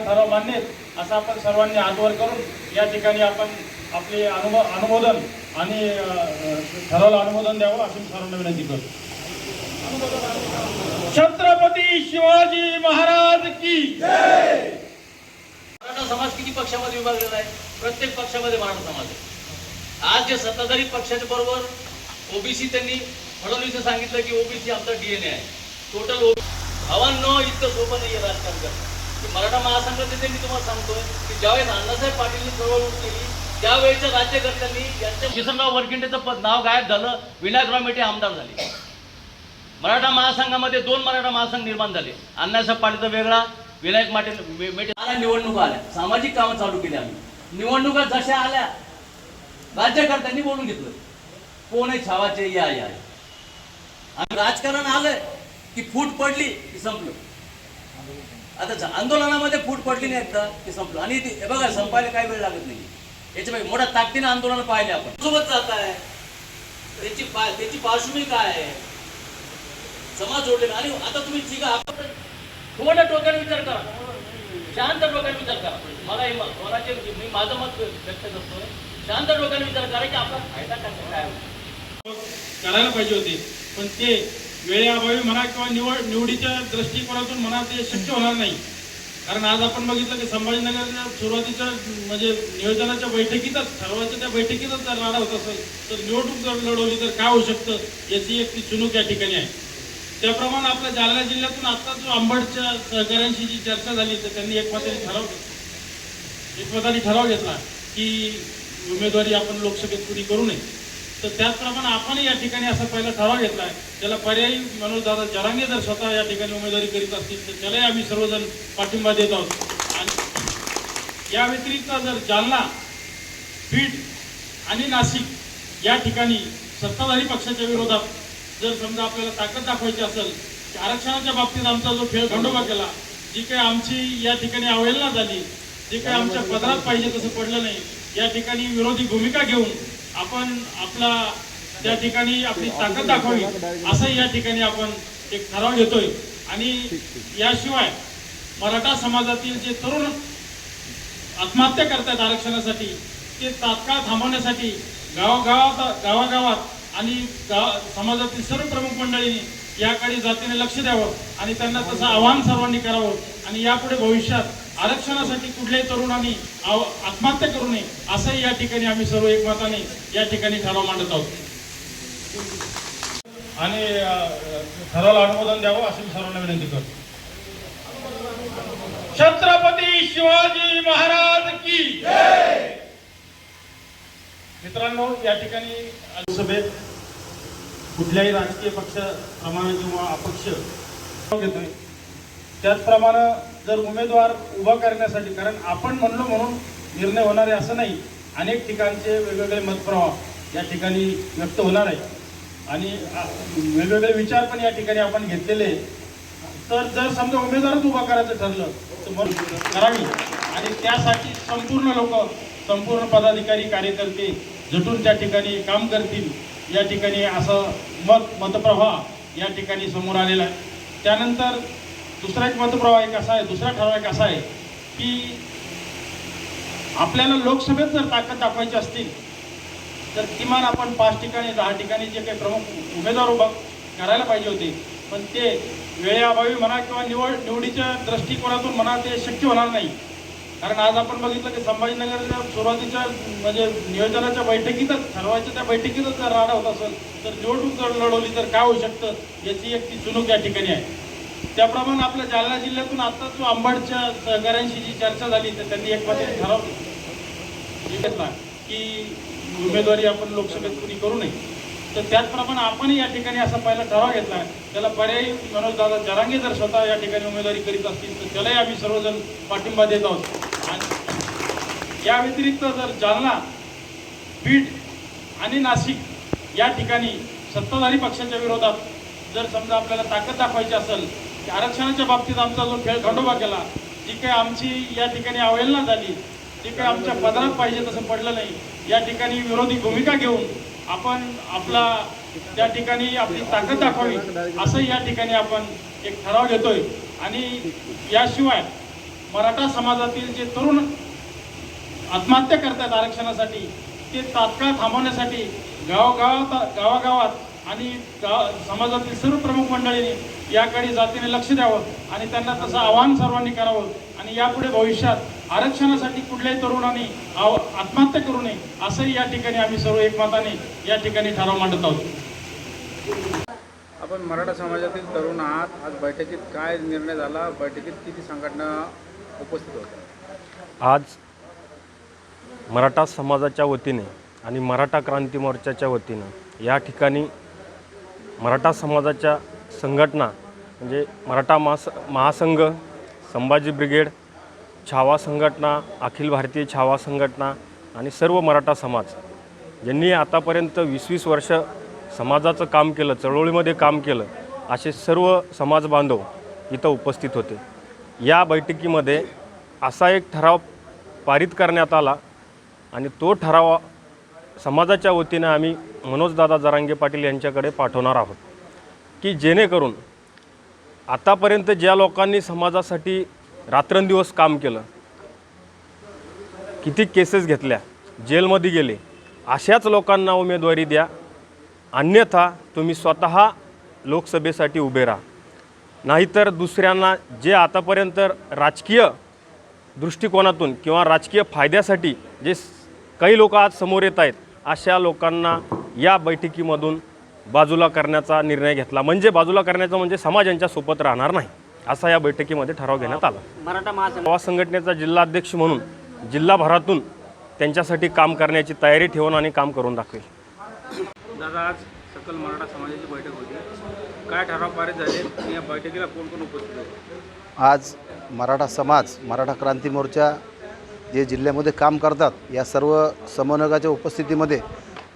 ठराव मान्य असं आपण सर्वांनी आजवर करून या ठिकाणी आपण आपले अनुमो अनुमोदन आणि ठरावाला अनुमोदन द्यावं अशी सर्वांना विनंती करतो. छत्रपती शिवाजी महाराज की मराठा समाज किती पक्षामध्ये विभागलेला आहे? प्रत्येक पक्षामध्ये मराठा समाज आहे. आज जे सत्ताधारी पक्षाच्या बरोबर ओबीसी त्यांनी फडणवीस सांगितलं की ओबीसी आमचा डीएनए आहे. टोटल भावांनो इतकं सोपं नाही राजकारण करणं मराठा महासंघाचे मी तुम्हाला सांगतोय की ज्यावेळेस अण्णासाहेब पाटीलनी चळवळ केली त्यावेळेच्या राज्यकर्त्यांनी यांच्या किसनराव वरखिंडेचं नाव गायब झालं विनायकराव मेटे आमदार झाले. मराठा महासंघामध्ये दोन मराठा महासंघ निर्माण झाले. अण्णासाहेब पाटीलचा वेगळा विनायक माटे मेटे आल्या निवडणुका आल्या. सामाजिक कामं चालू केली आम्ही. निवडणुका जशा आल्या राज्यकर्त्यांनी बोलून घेतलं. कोण आहे छावाचे? या या आम्ही राजकारण आलंय की फूट पडली की संपलं. आता ज- आंदोलनामध्ये फूट पडली नाही एकदा की संपलं. आणि ते- हे बघा संपायला काही वेळ लागत नाही. याच्यापैकी मोठ्या ताकदीनं आंदोलन पाहिले आपण. सोबत जात आहे. त्याची पा- त्याची पार्श्वभूमी काय आहे? समाज जोडलेला आणि आता तुम्ही आपण थोडं डोक्याने विचार करा. शांत डोक्याने विचार करा. मला हे मत- मला जे मी माझं मत व्यक्त करतोय. शांत डोक्याने विचार करा की आपला फायदा काय. करायला पाहिजे होते. पण ते वेळेअभावी म्हणा किंवा निवड निवडीच्या दृष्टिकोनातून म्हणा ते शक्य होणार नाही. कारण आज आपण बघितलं की संभाजीनगरच्या सुरुवातीच्या म्हणजे नियोजनाच्या बैठकीतच ठरवायच्या त्या बैठकीतच जर राडा होत असेल तर निवडणूक जर लढवली तर काय होऊ शकतं याची एक ती चुनूक या ठिकाणी आहे. त्याप्रमाणे आपल्या जालना जिल्ह्यातून आता जो आंबडच्या सहकाऱ्यांशी जी चर्चा झाली तर त्यांनी एकमताने ठराव एकमताने ठराव घेतला की उमेदवारी आपण लोकसभेत पुरी करू नये. तर त्याचप्रमाणे आपण या ठिकाणी असा पहिला ठराव घेतला त्याला पर्यायी मनोजदादा जरांगे जर स्वतः या ठिकाणी उमेदवारी करीत असतील तर त्यालाही आम्ही सर्वजण पाठिंबा देत आहोत. आणि या व्यतिरिक्त जर जालना बीड आणि नाशिक या ठिकाणी सत्ताधारी पक्षाच्या विरोधात जर समजा आपल्याला ताकद दाखवायची असेल की आरक्षणाच्या बाबतीत आमचा जो खेळ खंडोबा केला जी काही आमची या ठिकाणी अवहेलना झाली जे काही आमच्या पदरात पाहिजे तसं पडलं नाही या ठिकाणी विरोधी भूमिका घेऊन आपण आपला त्या ठिकाणी आपली ताकद दाखवावी असं या ठिकाणी आपण एक ठराव घेतोय. आणि याशिवाय मराठा समाजातील जे तरुण आत्महत्या करतात आरक्षणासाठी ते तात्काळ थांबवण्यासाठी गावागावात गावागावात आणि गाव समाजातील सर्व प्रमुख मंडळींनी याकडे जातीने लक्ष द्यावं आणि त्यांना तसं आवाहन सर्वांनी करावं आणि यापुढे भविष्यात आरक्षणासाठी कुठल्याही तरुणांनी आत्महत्या करू नये असंही या ठिकाणी आम्ही सर्व एकमताने या ठिकाणी ठराव मांडत आहोत. आणि ठरावाला अनुमोदन द्यावं अशी मी सर्वांना विनंती करतो. छत्रपती शिवाजी महाराज की मित्रांनो या ठिकाणी लोकसभेत कुठल्याही राजकीय पक्षाप्रमाणे किंवा अपक्ष घेतोय त्याचप्रमाणे जर उमेदवार उभा करण्यासाठी कारण आपण म्हणलो म्हणून निर्णय होणार आहे असं नाही. अनेक ठिकाणचे वेगवेगळे मतप्रवाह या ठिकाणी व्यक्त होणार आहे. आणि वेगवेगळे विचार पण या ठिकाणी आपण घेतलेले तर जर समजा उमेदवारच उभा करायचं ठरलं तर मग करावी. आणि त्यासाठी संपूर्ण लोक संपूर्ण पदाधिकारी कार्यकर्ते झटून त्या ठिकाणी काम करतील. या ठिकाणी असं मत मतप्रवाह या ठिकाणी समोर आलेला आहे. त्यानंतर दुसरा एक मतप्रवाह एक असा आहे दुसरा ठराव एक असा आहे की आपल्याला लोकसभेत जर ताकद दाखवायची असतील तर किमान आपण पाच ठिकाणी दहा ठिकाणी जे काही प्रमुख उमेदवार उभा करायला पाहिजे होते पण ते वेळेअभावी म्हणा किंवा निवड निवडीच्या दृष्टिकोनातून म्हणा ते शक्य होणार नाही. कारण आज आपण बघितलं की संभाजीनगरच्या सुरुवातीच्या म्हणजे नियोजनाच्या बैठकीतच ठरवायच्या त्या बैठकीतच जर राडा होत असेल तर निवडणूक जर लढवली तर काय होऊ शकतं याची एक ती चुनूक या ठिकाणी आहे. त्याप्रमाणे आपल्या जालना जिल्ह्यातून आता जो आंबडच्या सहकाऱ्यांशी जी चर्चा झाली तर त्यांनी एकमताने ठराव घेतला की उमेदवारी आपण लोकसभेत कुणी करू नये. तर त्याचप्रमाणे आपणही या ठिकाणी असा पहिला ठराव घेतला. त्याला पर्यायी मनोजदादा जरांगे जर स्वतः या ठिकाणी उमेदवारी करीत असतील तर त्यालाही आम्ही सर्वजण पाठिंबा देत आहोत. आणि या व्यतिरिक्त जर जालना बीड आणि नाशिक या ठिकाणी सत्ताधारी पक्षाच्या विरोधात जर समजा आपल्याला ताकद दाखवायची असेल की आरक्षणाच्या बाबतीत आमचा जो खेळ खंडोबा केला जी काही आमची या ठिकाणी अवहेलना झाली जी काही आमच्या पदरात पाहिजे तसं पडलं नाही या ठिकाणी विरोधी भूमिका घेऊन आपण आपला त्या ठिकाणी आपली ताकद दाखवावी असं या ठिकाणी आपण एक ठराव घेतोय. आणि याशिवाय मराठा समाजातील जे तरुण आत्महत्या करतात आरक्षणासाठी ते तात्काळ थांबवण्यासाठी गावगावात गावागावात आणि समाजातील सर्व प्रमुख मंडळींनी याकडे जातीने लक्ष द्यावं आणि त्यांना तसं आवाहन सर्वांनी करावं आणि यापुढे भविष्यात आरक्षणासाठी कुठल्याही तरुणांनी आव आत्महत्या करू नये असंही या ठिकाणी आम्ही सर्व एकमताने या ठिकाणी ठराव मांडत आहोत. आपण मराठा समाजातील तरुण आहात. आज बैठकीत काय निर्णय झाला? बैठकीत किती संघटना उपस्थित होत्या? आज मराठा समाजाच्या वतीने आणि मराठा क्रांती मोर्चाच्या वतीनं या ठिकाणी मराठा समाजाच्या संघटना म्हणजे मराठा महास महासंघ संभाजी ब्रिगेड छावा संघटना अखिल भारतीय छावा संघटना आणि सर्व मराठा समाज ज्यांनी आतापर्यंत वीस वीस वर्ष समाजाचं काम केलं चळवळीमध्ये काम केलं असे सर्व समाज बांधव इथं उपस्थित होते. या बैठकीमध्ये असा एक ठराव पारित करण्यात आला आणि तो ठराव समाजाच्या वतीनं आम्ही मनोजदादा जरांगे पाटील यांच्याकडे पाठवणार आहोत. की जेणेकरून आतापर्यंत ज्या लोकांनी समाजासाठी रात्रंदिवस काम केलं किती केसेस घेतल्या जेलमध्ये गेले अशाच लोकांना उमेदवारी द्या. अन्यथा तुम्ही स्वतः लोकसभेसाठी उभे राहा. नाहीतर दुसऱ्यांना जे आतापर्यंत राजकीय दृष्टिकोनातून किंवा राजकीय फायद्यासाठी जे काही लोक आज समोर येत आहेत अशा लोकांना या बैठकीमधून बाजूला करण्याचा निर्णय घेतला. म्हणजे बाजूला करण्याचा म्हणजे समाज यांच्या सोबत राहणार नाही असा या बैठकीमध्ये ठराव घेण्यात आला. मराठा महासंघ युवा संघटनेचा जिल्हाध्यक्ष म्हणून जिल्हाभरातून त्यांच्यासाठी काम करण्याची तयारी ठेवून आणि काम करून दाखवेल. दादा आज सकल मराठा समाजाची बैठक होती. काय ठराव पारित झाले? आणि या बैठकीला कोण कोण उपस्थित होते? आज मराठा समाज मराठा क्रांती मोर्चा जे जिल्ह्यामध्ये काम करतात या सर्व समन्वयकाच्या उपस्थितीमध्ये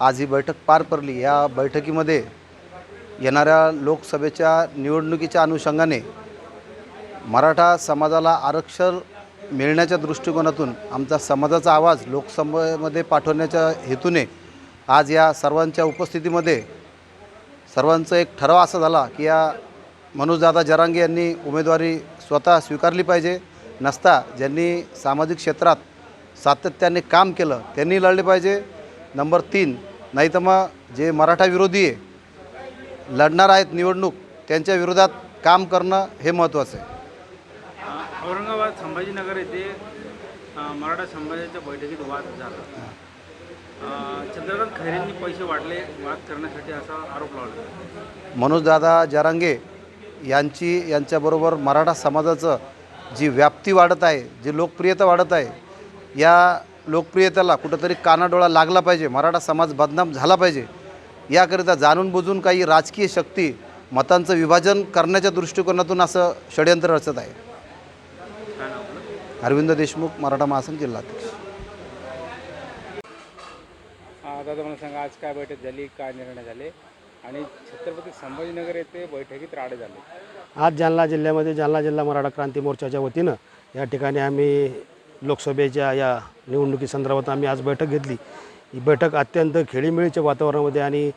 आज ही बैठक पार पडली. या बैठकीमध्ये येणाऱ्या लोकसभेच्या निवडणुकीच्या अनुषंगाने मराठा समाजाला आरक्षण मिळण्याच्या दृष्टिकोनातून आमचा समाजाचा आवाज लोकसभेमध्ये पाठवण्याच्या हेतूने आज या सर्वांच्या उपस्थितीमध्ये सर्वांचं एक ठराव असा झाला की या मनोजदादा जरांगे यांनी उमेदवारी स्वतः स्वीकारली पाहिजे. नसता ज्यांनी सामाजिक क्षेत्रात सातत्याने काम केलं त्यांनी लढले पाहिजे. नंबर तीन नाही तर मग जे मराठा विरोधी आहे लढणार आहेत निवडणूक त्यांच्या विरोधात काम करणं हे महत्त्वाचं आहे. औरंगाबाद संभाजीनगर येथे मराठा समाजाच्या बैठकीत वाद झाला. चंद्रकांत खैरेंनी पैसे वाटले वाद करण्यासाठी असा आरोप लावला. मनोजदादा जरांगे यांची यांच्याबरोबर मराठा समाजाचं जी व्याप्ती वाढत आहे जी लोकप्रियता वाढत आहे या लोकप्रियतेला कुठंतरी कानाडोळा लागला पाहिजे मराठा समाज बदनाम झाला पाहिजे याकरिता जाणून बुजून काही राजकीय शक्ती मतांचं विभाजन करण्याच्या दृष्टिकोनातून असं षडयंत्र रचत आहे. काय नाव आपलं अरविंद देशमुख मराठा महासंघ जिल्हाध्यक्ष दादा मला सांगा आज काय बैठक झाली काय निर्णय झाले? आणि छत्रपती संभाजीनगर येथे बैठकीत राडे झाले. आज जालना जिल्ह्यामध्ये जालना जिल्हा मराठा क्रांती मोर्चाच्या वतीनं या ठिकाणी आम्ही लोकसभेच्या या निवडणुकीसंदर्भात आम्ही आज बैठक घेतली. ही बैठक अत्यंत खेळीमेळीच्या वातावरणामध्ये आणि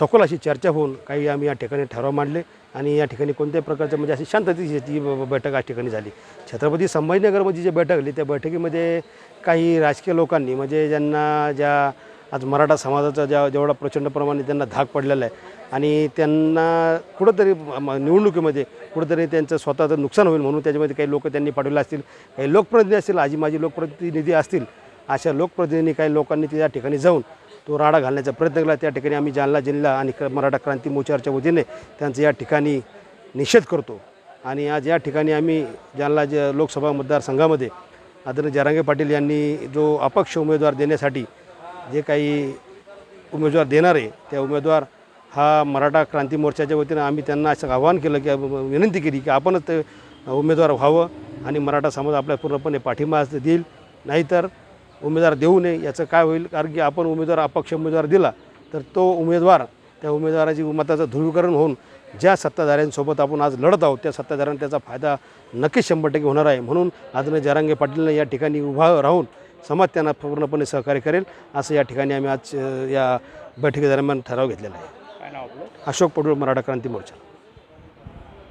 सखोल अशी चर्चा होऊन काही आम्ही या ठिकाणी ठराव मांडले आणि या ठिकाणी कोणत्याही प्रकारचं म्हणजे अशी शांततेची ती ब- बैठक आज ठिकाणी झाली. छत्रपती संभाजीनगरमध्ये जी बैठक झाली त्या बैठकीमध्ये काही राजकीय लोकांनी म्हणजे ज्यांना ज्या आज मराठा समाजाचा ज्या जेवढा प्रचंड प्रमाणे त्यांना धाक पडलेला आहे आणि त्यांना कुठंतरी म- निवडणुकीमध्ये कुठंतरी त्यांचं स्वतःचं नुकसान होईल म्हणून त्याच्यामध्ये काही लोक त्यांनी पाठवले असतील काही लोकप्रतिनिधी असतील आजी माझी लोकप्रतिनिधी असतील अशा लोकप्रतिनिधी काही लोकांनी त्या ठिकाणी जाऊन तो राडा घालण्याचा प्रयत्न केला. त्या ठिकाणी आम्ही जालना जिल्हा आणि क- मराठा क्रांती मोर्चाच्या वतीने त्यांचा या ठिकाणी निषेध करतो. आणि आज या ठिकाणी आम्ही जालना ज लोकसभा मतदारसंघामध्ये आदरणीय जरांगे पाटील यांनी जो अपक्ष उमेदवार देण्यासाठी जे काही उमेदवार देणार आहे त्या उमेदवार हा मराठा क्रांती मोर्चाच्या वतीनं आम्ही त्यांना असं आवाहन केलं की विनंती केली की आपणच ते उमेदवार व्हावं आणि मराठा समाज आपल्या पूर्णपणे पाठिंबा देईल. नाहीतर उमेदवार देऊ नये याचं काय होईल? कारण की आपण उमेदवार अपक्ष उमेदवार दिला तर तो उमेदवार त्या उमेदवाराची मताचं ध्रुवीकरण होऊन ज्या सत्ताधाऱ्यांसोबत आपण आज लढत आहोत त्या सत्ताधाऱ्यांना त्याचा फायदा नक्कीच शंभर टक्के होणार आहे. म्हणून आदरणीय जरांगे पाटीलनं या ठिकाणी उभा राहून समाज त्यांना पूर्णपणे सहकार्य करेल असं या ठिकाणी आम्ही आज या बैठकीदरम्यान ठराव घेतलेला आहे. अशोक पडूळ मराठा क्रांती मोर्चा.